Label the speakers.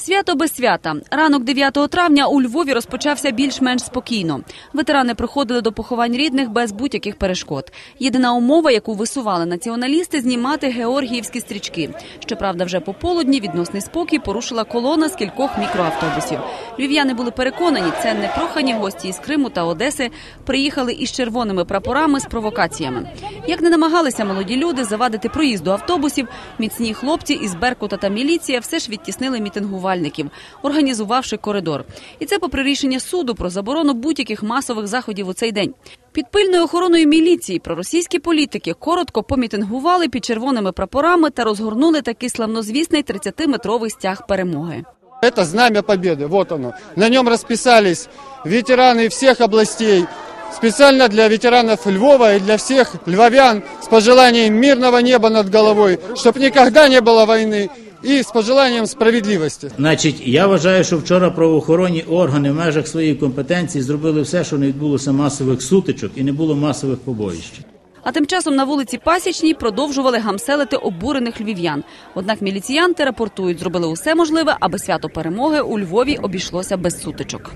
Speaker 1: Свято без свята. Ранок 9 травня у Львові розпочався більш-менш спокійно. Ветерани приходили до поховань рідних без будь-яких перешкод. Єдина умова, яку висували націоналісти, знімати георгіївські стрічки. Щоправда, вже пополудні відносний спокій порушила колона з кількох мікроавтобусів. Львів'яни були переконані, це непрохані гості із Криму та Одеси приїхали із червоними прапорами з провокаціями. Як не намагалися молоді люди завадити проїзду автобусів, міцні хлопці із Беркута та міліція все ж відтіснили мітингувальників, організувавши коридор. І це попри рішення суду про заборону будь-яких масових заходів у цей день. Під пильною охороною міліції проросійські політики коротко помітингували під червоними прапорами та розгорнули такий славнозвісний 30-метровий стяг перемоги.
Speaker 2: Это знамя победы, вот оно. На нем расписались ветераны всех областей. Специально для ветеранов Львова и для всех львовян с пожеланием мирного неба над головой, чтобы никогда не было войны и с пожеланием справедливости.
Speaker 3: Значить, я вважаю, що вчора правоохоронні органи в межах своєї компетенції зробили все, що не відбулося масових сутичок і не було масових побоїщ.
Speaker 1: А тим часом на вулиці Пасічній продовжували гамселити обурених львів'ян. Однак міліціянти рапортують, зробили усе можливе, аби свято перемоги у Львові обійшлося без сутичок.